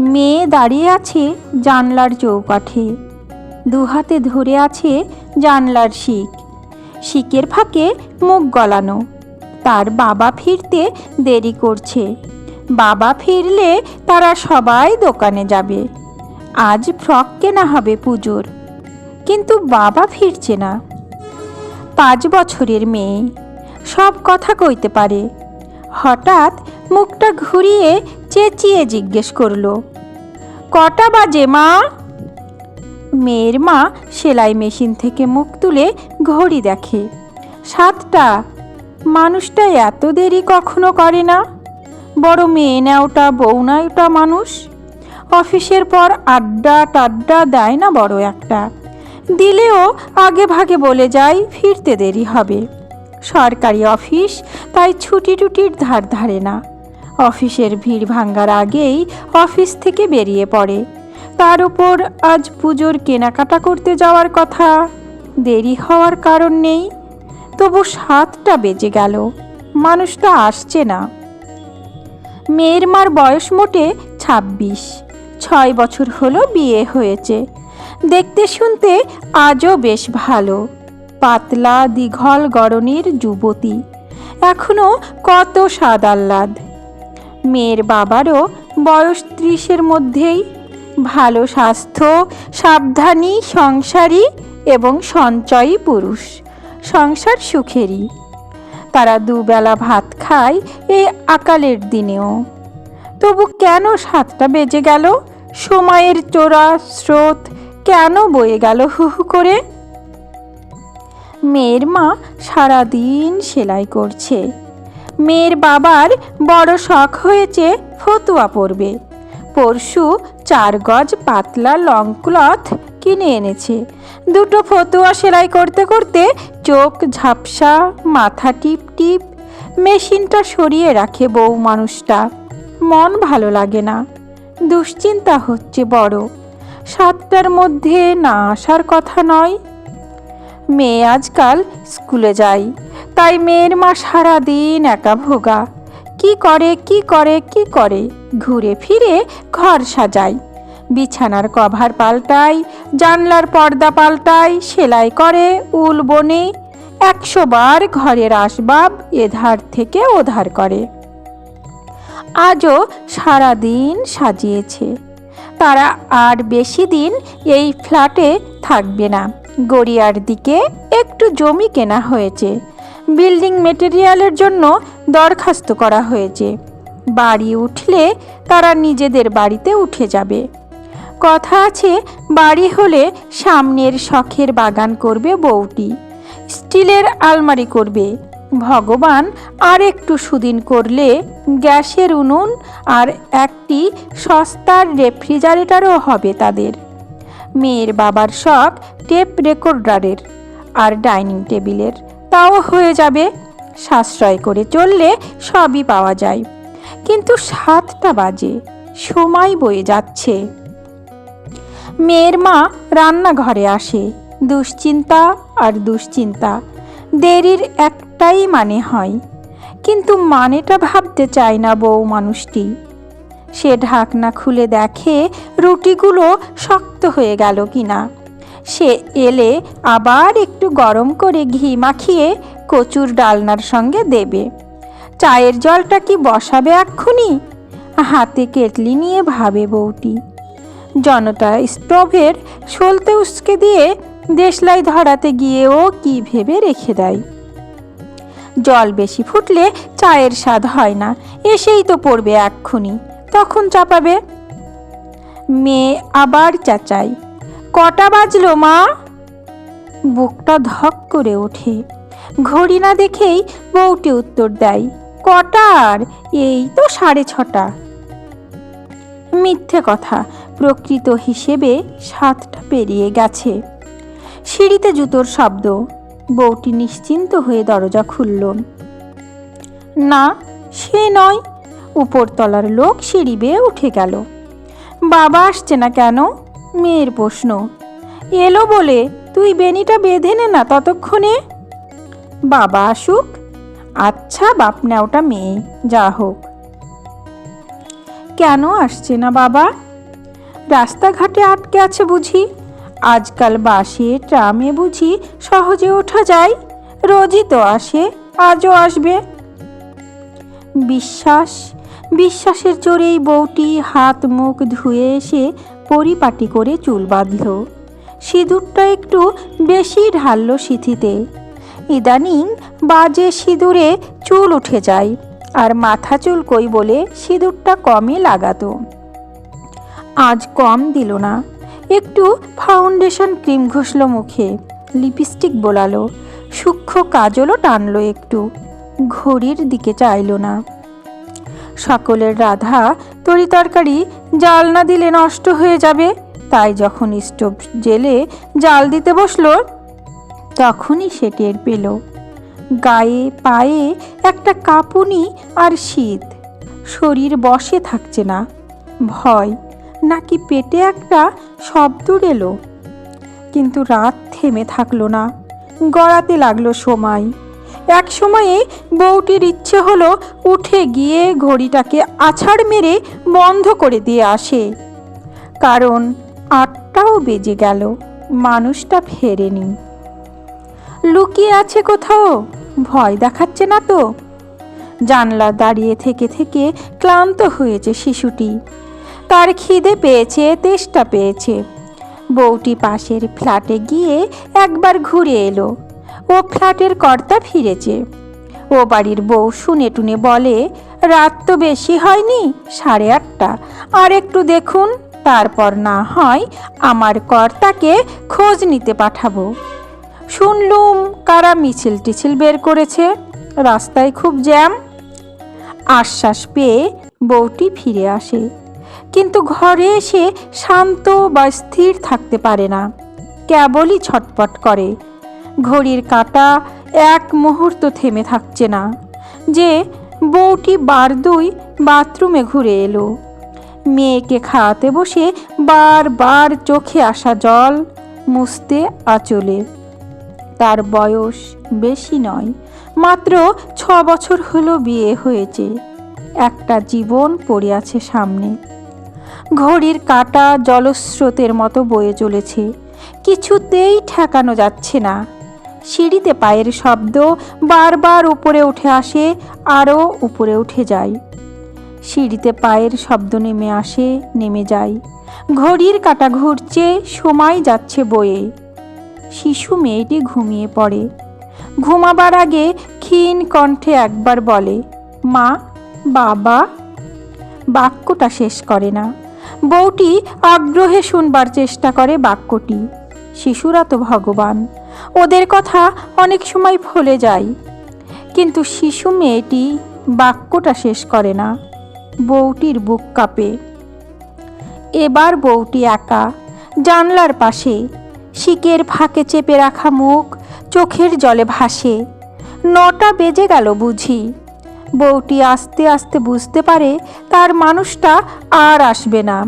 মেয়ে দাঁড়িয়ে আছে জানলার চৌকাঠে। দু হাতে ধরে আছে জানলার শিক। শিকের ফাঁকে মুখ গলানো। তার বাবা ফিরতে দেরি করছে। বাবা ফিরলে তারা সবাই দোকানে যাবে। আজ ফ্রক কেনা হবে পুজোর। কিন্তু বাবা ফিরছে না। পাঁচ বছরের মেয়ে। সব কথা কইতে পারে। হঠাৎ মুখটা ঘুরিয়ে চেঁচিয়ে জিজ্ঞেস করল কটা বাজে, মা? মেয়ের মা সেলাই মেশিন থেকে মুখ তুলে ঘড়ি দেখে। সাতটা। মানুষটা এত দেরি কখনো করে না? বড় মেয়ে নেওটা, বউ নেওটা মানুষ? অফিসের পর আড্ডা টাড্ডা দেয় না বড় একটা। দিলেও আগে ভাগে বলে যায়, ফিরতে দেরি হবে। সরকারি অফিস, তাই ছুটি টুটির ধার ধারে না। অফিসের ভিড় ভাঙ্গার আগেই অফিস থেকে বেরিয়ে পড়ে। তার উপর আজ পুজোর কেনাকাটা করতে যাওয়ার কথা। দেরি হওয়ার কারণ নেই। তবু সাতটা বেজে গেল। মানুষটা আসছে না। মেয়ের মার বয়স মোটে ছাব্বিশ। ছয় বছর হলো বিয়ে হয়েছে। দেখতে শুনতে আজও বেশ ভালো। পাতলা, দীঘল গড়নের যুবতী। এখনও কত স্বাদ আহ্লাদ মেয়ের বাবারও বয়স ত্রিশের মধ্যেই। ভালো স্বাস্থ্য, সাবধানী, সংসারী এবং সঞ্চয়ী পুরুষ। সংসার সুখেরই। তারা দুবেলা ভাত খায় এই আকালের দিনেও। তবু কেন সাতটা বেজে গেল? সময়ের চোরা স্রোত কেন বয়ে গেল হু হু করে? মেয়ের মা সারাদিন সেলাই করছে। মেয়ের বাবার বড় শখ হয়েছে ফতুয়া পরবে। পরশু চার গজ পাতলা লং ক্লথ কিনে এনেছে। দুটো ফতুয়া সেলাই করতে করতে চোখ ঝাপসা, মাথা টিপ টিপ, মেশিনটা সরিয়ে রাখে বউ মানুষটা। মন ভালো লাগে না। দুশ্চিন্তা হচ্ছে বড়। সাতটার মধ্যে না আসার কথা নয়। মেয়ে আজকাল স্কুলে যায়। তাই মেয়ের মা সারাদিন একা ভোগা। কি করে কি করে কি করে? ঘুরে ফিরে ঘর সাজায় বিছানার কভার পাল্টায় জানলার পর্দা পাল্টায় সেলাই করে উল বনে একশো বার ঘরের আসবাব এধার থেকে ওধার করে। আজও সারাদিন সাজিয়েছে। তারা আর বেশি দিন এই ফ্ল্যাটে থাকবে না। গড়িয়ার দিকে একটু জমি কেনা হয়েছে। বিল্ডিং মেটেরিয়ালের জন্য দরখাস্ত করা হয়েছে। বাড়ি উঠলে তারা নিজেদের বাড়িতে উঠে যাবে। কথা আছে, বাড়ি হলে সামনের শখের বাগান করবে বউটি। স্টিলের আলমারি করবে। ভগবান আর একটু সুদিন করলে গ্যাসের উনুন আর একটি সস্তার রেফ্রিজারেটরও হবে তাদের। মেয়ের বাবার শখ টেপ রেকর্ডারের আর ডাইনিং টেবিলের। তাও হয়ে যাবে। সাশ্রয় করে চললে সবই পাওয়া যায়। কিন্তু সাতটা বাজে, সময় বয়ে যাচ্ছে। মেয়ের মা রান্নাঘরে আসে, দুশ্চিন্তা আর দুশ্চিন্তা। দেরির একটাই মানে হয়। কিন্তু মানেটা ভাবতে চায় না বউ মানুষটি। সে ঢাকনা খুলে দেখে রুটিগুলো শক্ত হয়ে গেল কিনা। সে এলে আবার একটু গরম করে ঘি মাখিয়ে কচুর ডালনার সঙ্গে দেবে। চায়ের জলটা কি বসাবে এক্ষুনি? হাতে কেটলি নিয়ে ভাবে বউটি। জনতা স্টোভের সলতে উস্কে দিয়ে দেশলাই ধরাতে গিয়েও কি ভেবে রেখে দেয়। জল বেশি ফুটলে চায়ের স্বাদ হয় না, এসেই তো পড়বে এক্ষুনি, তখন চাপাবে। মেয়ে আবার চাচাই কটা বাজলো, মা? বুকটা ধক করে ওঠে। ঘড়ি না দেখেই বউটি উত্তর দেয়, কটার? এই তো সাড়ে ছটা। মিথ্যে কথা, প্রকৃত হিসেবে সাতটা পেরিয়ে গেছে। সিঁড়িতে জুতোর শব্দ, বউটি নিশ্চিন্ত হয়ে দরজা খুলল। না, সে নয়। উপরতলার লোক সিঁড়ি বেয়ে উঠে গেল। বাবা আসছে না কেন? মেয়ের প্রশ্ন। এলো বলে, তুই বেনিটা বেঁধে নে না ততক্ষণে? বাবা আসুক। আচ্ছা বাপ নেওটা মেয়ে, যা হোক। কেন আসছে না বাবা? রাস্তাঘাটে আটকে আছে বুঝি। আজকাল বাসে, ট্রামে বুঝি সহজে ওঠা যায়। রোজই তো আসে, আজও আসবে। বিশ্বাস, বিশ্বাসের জোরেই বউটি হাত মুখ ধুয়ে এসে পরিপাটি করে চুল বাঁধল। সিঁদুরটা একটু বেশি ঢালল সিথিতে। ইদানিং বাজে সিঁদুরে চুল উঠে যায়, আর মাথা চুল কই বলে সিঁদুরটা কমই লাগাতো। আজ কম দিল না। একটু ফাউন্ডেশন ক্রিম ঘষল মুখে, লিপস্টিক বোলালো, সূক্ষ্ম কাজলও টানলো একটু, ঘড়ির দিকে চাইলো না। সকলের রাধা তরি তরকারি জাল না দিলে নষ্ট হয়ে যাবে। তাই যখন স্টোভ জেলে জাল দিতে বসল, তখনই সে টের পেল। গায়ে, পায়ে একটা কাঁপুনি আর শীত। শরীর বসে থাকছে না। ভয়, নাকি পেটে একটা শব্দ এলো। কিন্তু রাত থেমে থাকল না। গড়াতে লাগল সময়। এক সময়ে বউটির ইচ্ছে হলো উঠে গিয়ে ঘড়িটাকে আছাড় মেরে বন্ধ করে দিয়ে আসে। কারণ আটটাও বেজে গেল, মানুষটা ফেরেনি। লুকিয়ে আছে কোথাও? ভয় দেখাচ্ছে না তো? জানলা দাঁড়িয়ে থেকে থেকে ক্লান্ত হয়েছে শিশুটি। তার খিদে পেয়েছে, তেষ্টা পেয়েছে। বউটি পাশের ফ্ল্যাটে গিয়ে একবার ঘুরে এলো। ও ফ্ল্যাটের কর্তা ফিরেছে। ও বাড়ির বউ শুনে টুনে বলে, রাত তো বেশি হয়নি, সাড়ে আটটা। আর একটু দেখুন, তারপর না হয় আমার কর্তাকে খোঁজ নিতে পাঠাবো। শুনলুম, কারা মিছিল টিছিল বের করেছে? রাস্তায় খুব জ্যাম? আশ্বাস পেয়ে বউটি ফিরে আসে। কিন্তু ঘরে এসে শান্ত বা স্থির থাকতে পারে না। কেবলই ছটপট করে। ঘড়ির কাঁটা এক মুহূর্ত থেমে থাকছে না। যে বউটি বার দুই বাথরুমে ঘুরে এলো। মেয়েকে খাওয়াতে বসে বারবার চোখে আসা জল, মুছতে আচলে। তার বয়স বেশি নয়, মাত্র ছ বছর হলো বিয়ে হয়েছে। একটা জীবন পড়ে আছে সামনে। ঘড়ির কাঁটা জলস্রোতের মতো বয়ে চলেছে। কিছুতেই ঠেকানো যাচ্ছে না। সিঁড়িতে পায়ের শব্দ বারবার উপরে উঠে আসে, আরও উপরে উঠে যায়। সিঁড়িতে পায়ের শব্দ নেমে আসে, নেমে যায়। ঘড়ির কাটা ঘুরছে, সময় যাচ্ছে বয়ে। শিশু মেয়েটি ঘুমিয়ে পড়ে। ঘুমাবার আগে ক্ষীণ কণ্ঠে একবার বলে, মা, বাবা। বাক্যটা শেষ করে না। বউটি আগ্রহে শুনবার চেষ্টা করে বাক্যটি। শিশুরা তো ভগবান। ওদের কথা অনেক সময় ভুলে যায় কিন্তু শিশু মেয়েটি বাক্যটা শেষ করে না। বউটির বুক কাঁপে। এবার বউটি একা, জানলার পাশে, শিকের ফাঁকে চেপে রাখা মুখ চোখের জলে ভাসে। নটা বেজে গেল বুঝি। বউটি আস্তে আস্তে বুঝতে পারে তার মানুষটা আর আসবে না।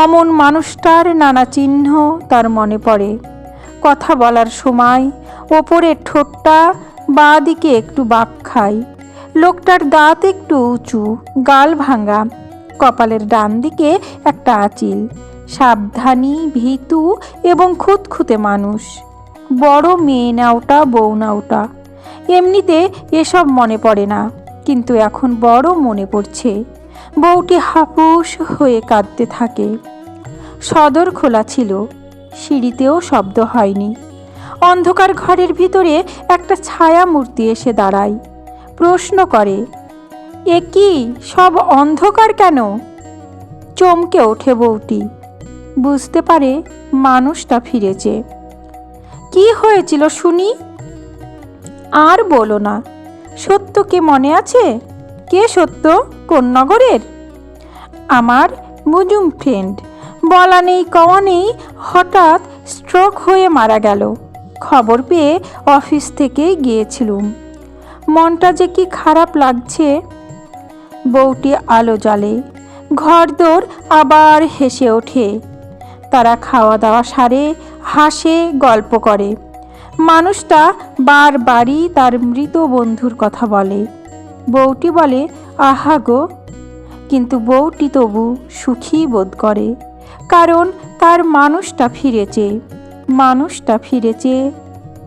অমন মানুষটার নানা চিহ্ন তার মনে পড়ে। কথা বলার সময় ওপরের ঠোঁটটা বাঁ দিকে একটু বাঁক খায়। লোকটার দাঁত একটু উঁচু, গাল ভাঙা। কপালের ডান দিকে একটা আঁচিল। সাবধানী, ভীতু এবং খুঁতখুঁতে মানুষ। বড় মেয়ে নাওটা বউ নাওটা এমনিতে এসব মনে পড়ে না, কিন্তু এখন বড় মনে পড়ছে। বউটি হাপুস হয়ে কাঁদতে থাকে। সদর খোলা ছিল। সিঁড়িতেও শব্দ হয়নি। অন্ধকার ঘরের ভিতরে একটা ছায়া মূর্তি এসে দাঁড়ায়। প্রশ্ন করে, এ কি, সব অন্ধকার কেন? চমকে ওঠে বউটি। বুঝতে পারে মানুষটা ফিরেছে। কি হয়েছিল শুনি? আর বলো না। সত্য কে মনে আছে? কে সত্য? কোন নগরের? আমার মুজুম ফ্রেন্ড। বলা নেই, কওয়া নেই, হঠাৎ স্ট্রোক হয়ে মারা গেল। খবর পেয়ে অফিস থেকে গিয়েছিলুম। মনটা যে কি খারাপ লাগছে। বউটি আলো জ্বলে। ঘরদোর আবার হেসে ওঠে। তারা খাওয়া দাওয়া সারে, হাসে, গল্প করে। মানুষটা বারবারই তার মৃত বন্ধুর কথা বলে। বউটি বলে, আহা গো। কিন্তু বউটি তবু সুখী বোধ করে। কারণ তার মানুষটা ফিরেছে মানুষটা ফিরেছে,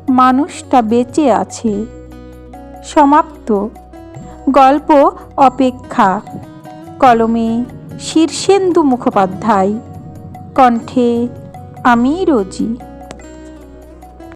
মানুষটা বেঁচে আছে। সমাপ্ত। গল্প অপেক্ষা। কলমে শীর্ষেন্দু মুখোপাধ্যায়। কণ্ঠে, আমি রোজি।